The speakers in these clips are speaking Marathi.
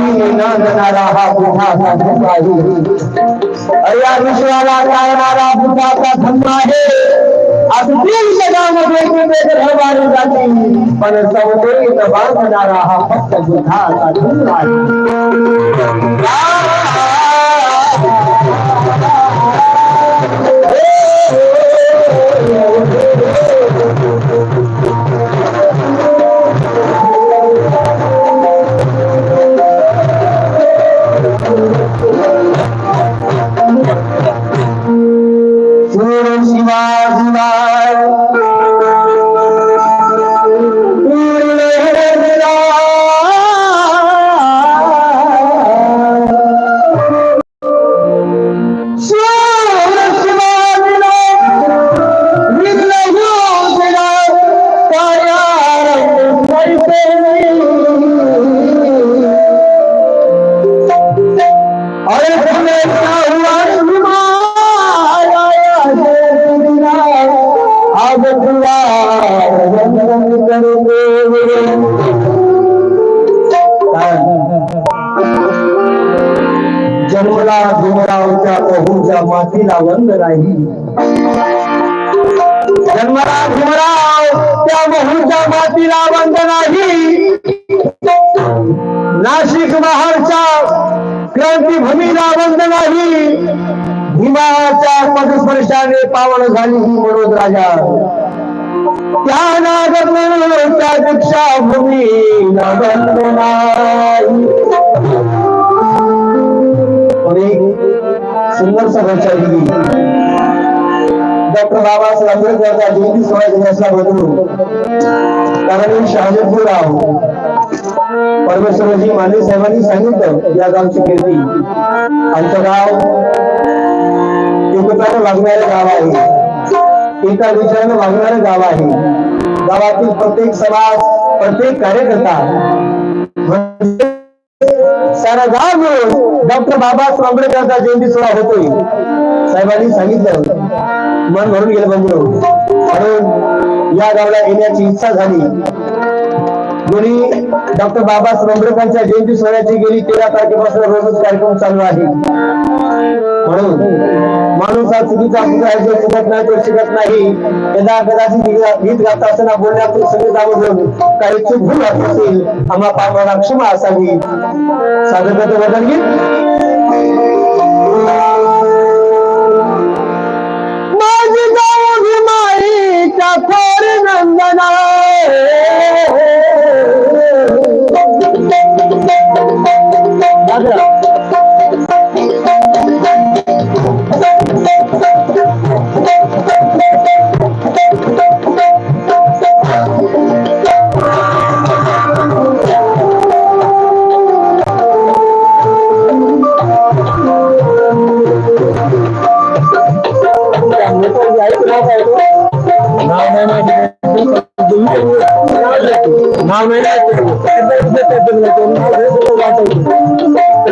वारी नांदणारा हा बुधाचा धम्म आहे अरे या विश्वाला चालणारा बुधाचा धम्म आहे अगदी जगामध्ये कुठे घरवारी जाते पण सौंदर्य बांधणारा हा फक्त बुद्धाचा धम्म आहे? मला भीमरावच्या प्रभूच्या मातीला वंद राही जन्मला भीमराव त्या बहुच्या मातीला वंद नाही. नाशिक महारच्या क्रांतीभूमीला वंद नाही. भीमाच्या पदस्पर्शाने पावन झाली ही मनोज राजा. त्या नागपूरच्या दीक्षा भूमी वंद सुंदर सभेच्या डॉक्टर बाबासाहेब आंबेडकरचा जयंती सोहळा दिवसला बदलून कारण शहाजपूर राव परमेश्वरजी माने साहेबांनी सांगितलं या गावची कीर्ती आमचं गाव एकत्रानं लागणारे गाव आहे. एका विचारानं वागणारे गाव आहे. गावातील प्रत्येक समाज प्रत्येक कार्यकर्ता म्हणजे सारा गाव मिळून डॉक्टर बाबासाहेब आंबेडकरांचा जयंती सोहळा होतोय. साहेबांनी सांगितलं मन भरून गेलं बंधू म्हणून या गावाला येण्याची इच्छा झाली. गेली डॉक्टर बाबासाहेब आंबेडकरांच्या जयंती सोहळ्याची गेली तेरा तारखेपासून रोजच कार्यक्रम चालू आहे. म्हणून माणूस हा चुकीचा चुका शिकत नाही तो शिकत नाही. यदा कदाचित गीत- गात असताना बोलण्यात सगळे संगीतामधून काही चूक भूल असतील आम्हा पापाला क्षमा असावी. सादर करतो वदन गीत माझी गाव भीमाईच्या थोर नंदना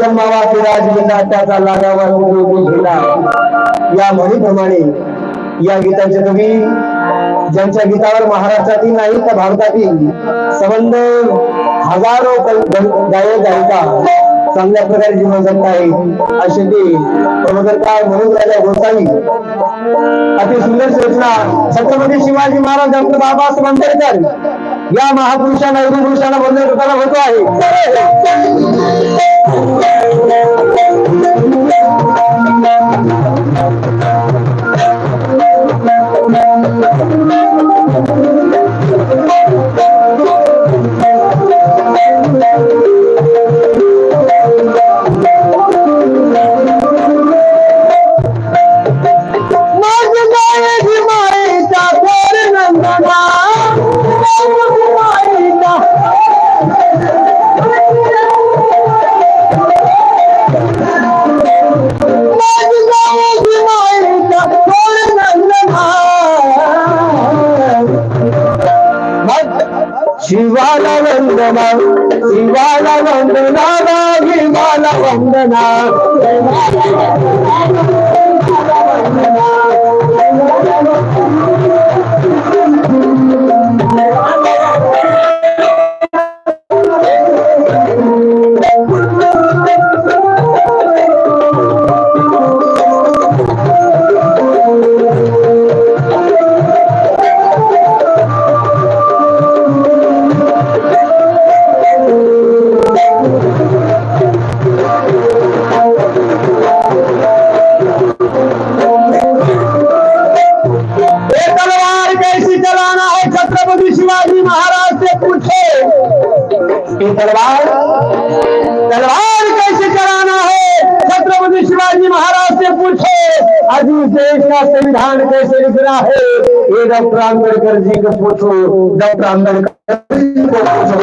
पुत्राचा जन्मावा की राजगीता त्याचा लागावा उपयोगी गेला या म्हणीप्रमाणे या गीतांचे कवी ज्यांच्या गीतावर महाराष्ट्रातील नाही तर भारतातील संबंध हजारो गायक गायिका चांगल्या प्रकारे जीवन जगत आहे असे ते प्रबोधनकार म्हणून राजा गोसावी. अति सुंदर रचना छत्रपती शिवाजी महाराज डॉक्टर बाबासाहेब आंबेडकर. या महापुरुषांना युग पुरुषांना वंदन करताना होतो आहे. वंदना ये तलवार तलवार कैसे चलाना है? छत्रपति शिवाजी महाराज से पूछो। आज इस देश का संविधान कैसे लिखना है? ये डॉक्टर अम्बेडकर जी को पूछो। डॉक्टर अम्बेडकर जी को पूछो।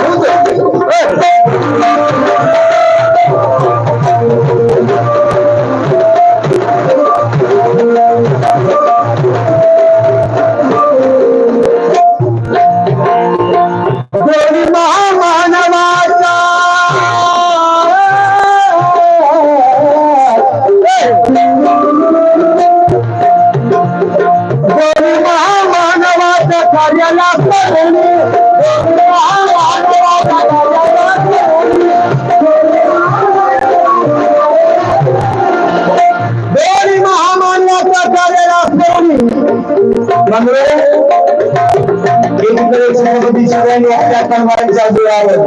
छत्रपती आपल्या तलवारीच्या जोरावर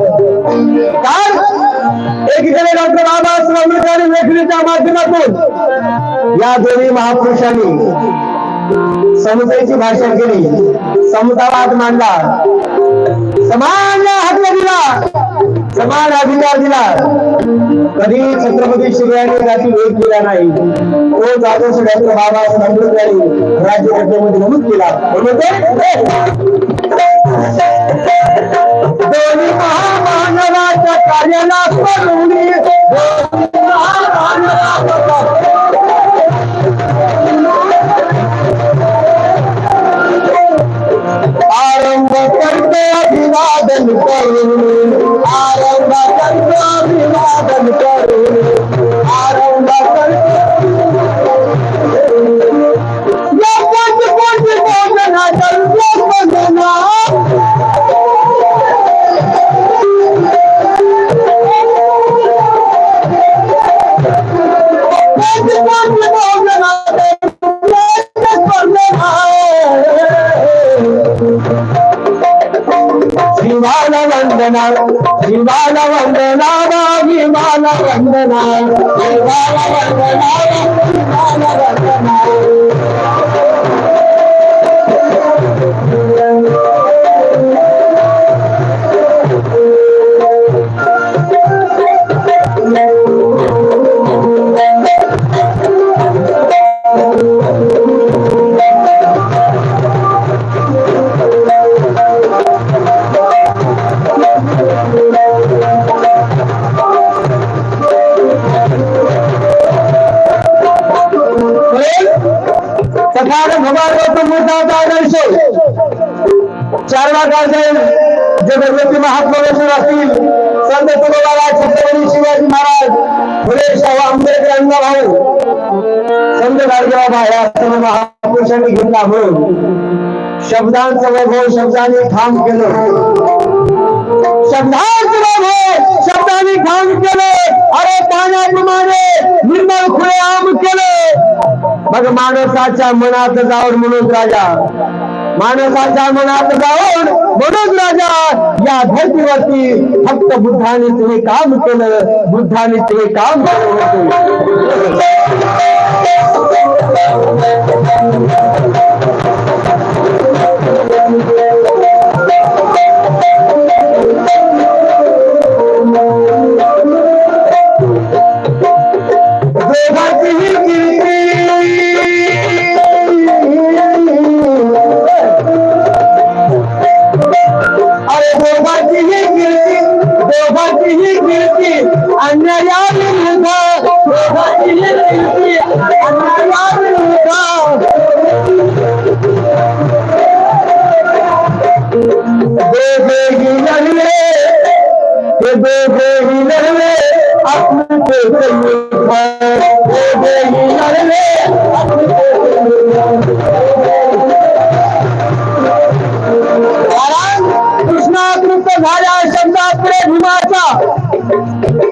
काय एकीकडे डॉक्टर बाबासाहेब आंबेडकर लेखणीच्या माध्यमातून या दोन्ही महापुरुषांनी समतेची भाषा केली. समतावाद मांडला. समान हक्क दिला. समान अधिकार दिला. कधी छत्रपती शिवरायांनी त्याची वेग दिला नाही. तो आदर्श डॉक्टर बाबासाहेब आंबेडकर राज्यघटनेमध्ये नमूद केला. म्हणून दोन्ही महामानवाच्या कार्याला आरंभ करतो. Hallelujah. चार असेल जे भगवती महात्मा वैष्णव असतील संत तुकोबाराज छत्रपती शिवाजी महाराज फुले शाहू आंबेडकर यांना भाऊ. संत गाडगेवा गाडगेबाबा या सर्व महापुरुषांनी घेतला म्हणून शब्दांचं वैभव शब्दांनी ठाम केलं. शब्दांचं शब्दाने शब्दांनी केले. अरे पाण्याप्रमाणे निर्मळ खुले आम केले. मग माणसाच्या मनात जाऊन म्हणून राजा. माणसाच्या मनात जाऊन म्हणून राजा या धर्तीवरती फक्त बुद्धाने तुम्ही काम केलं. बुद्धाने तुम्ही काम केलं. أن يا من هدى وإلى العلم أن يا من هدى अपने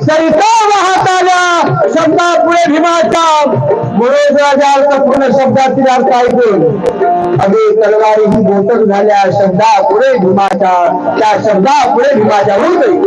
सरिता वाहत आल्या शब्दापुढे भीमाच्या म्हणून राजा अर्थ पूर्ण शब्दातील अर्थ ऐकून अगे तलवारी ही बोटक झाल्या शब्दापुढे भीमाच्या त्या शब्दापुढे भीमाच्या होऊन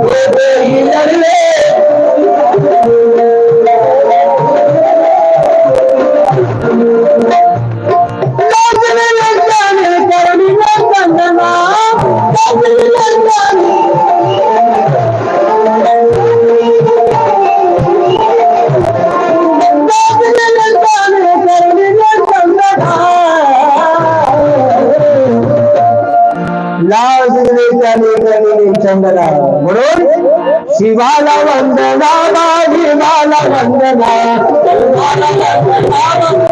म्हणून शिवाला वंदना शिवाला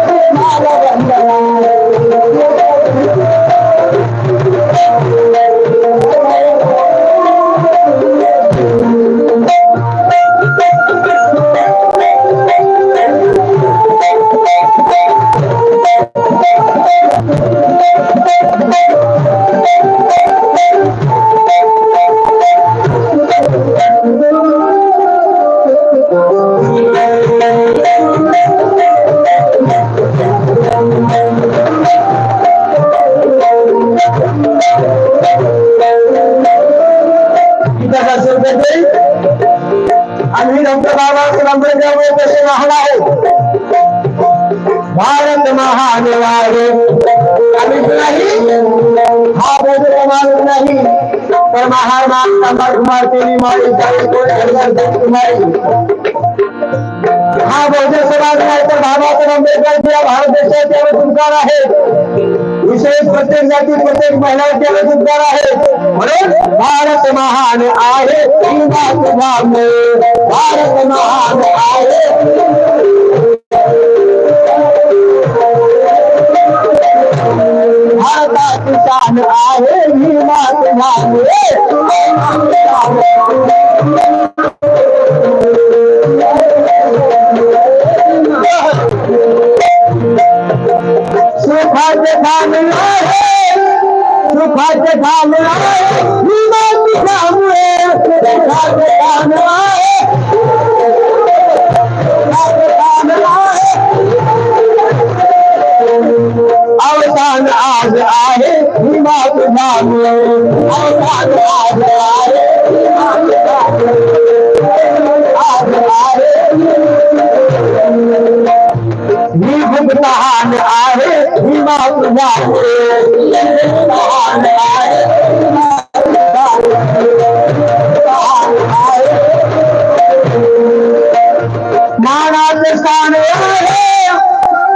आम्ही डॉक्टर बाबासाहेब आंबेडकर कसे राहणार आहोत. भारत महान वारे आम्ही नाही हा बोध माणूस नाही. तर महात्मा कुमार कुमार केली माळी चाळीस कुमारी हा बहुजन समाज नाही तर बाबासाहेब आंबेडकर या भारत देशाचे तुमकार आहेत. विशेष प्रत्येक जाती प्रत्येक महिलांचे अधिकार आहेत. म्हणून भारत महान आहे ही बात माने. भारत महान आहे भारताची शान आहे ही बात माने. सुखाचे धाम आहे आहे विमाची धामुळे अवसान आज आहे विमाची धामुळे आज आहे ही भुगतान आहे ही मातृभूमी भुगतान आहे ही मानाचे स्थान आहे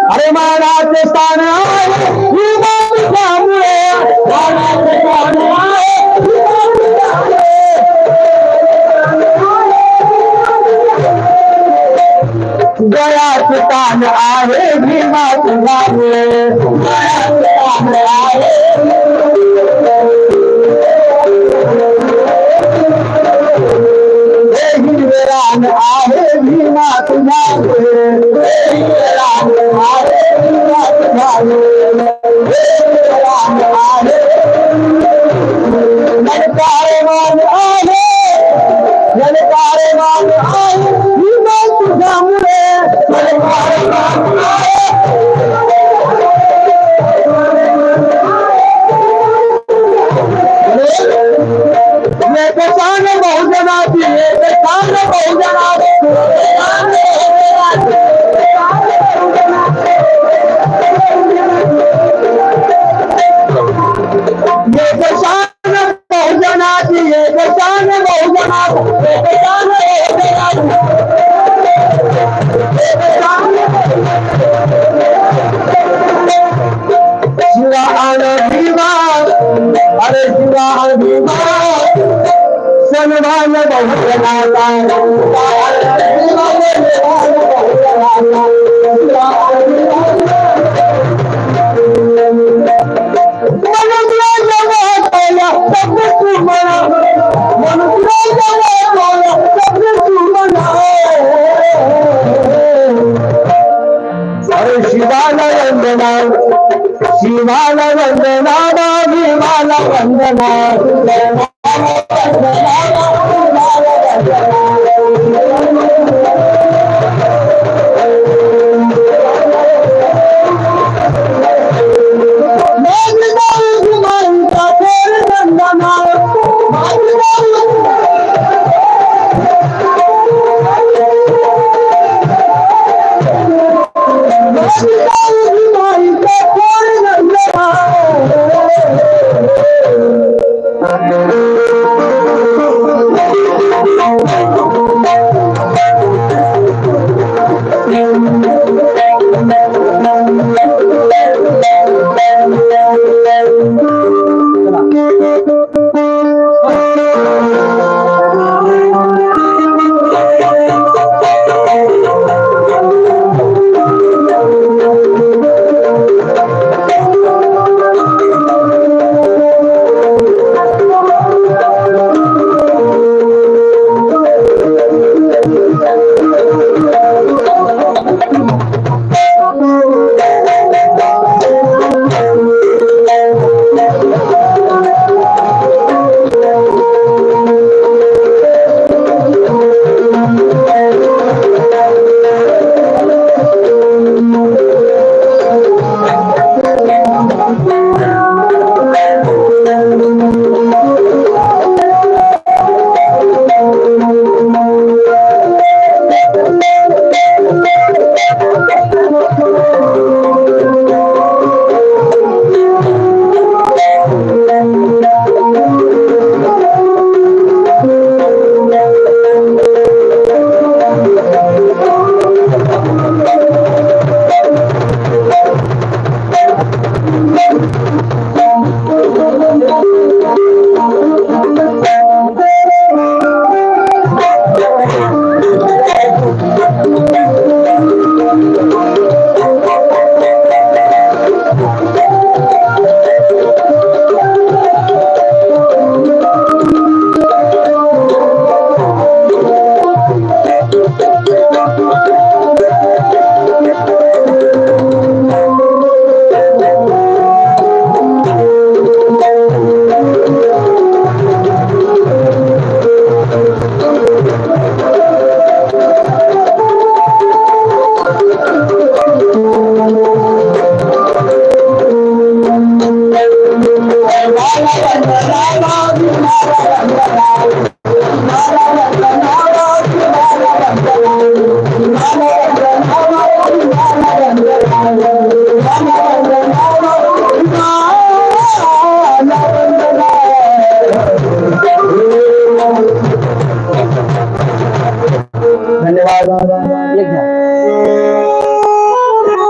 अरे मानाचे स्थान आहे ही मातृभूमी मानाचे स्थान आहे ही मातृभूमी गयाचे तान आहे भीमा तुझामुळे गयाचे तान आहे हे हिरवेरान आहे भीमा तुझामुळे हे हिरवेरान आहे भीमा तुझामुळे हे हिरवेरान आहे ललकारे विमान अरे शिवाला वंदना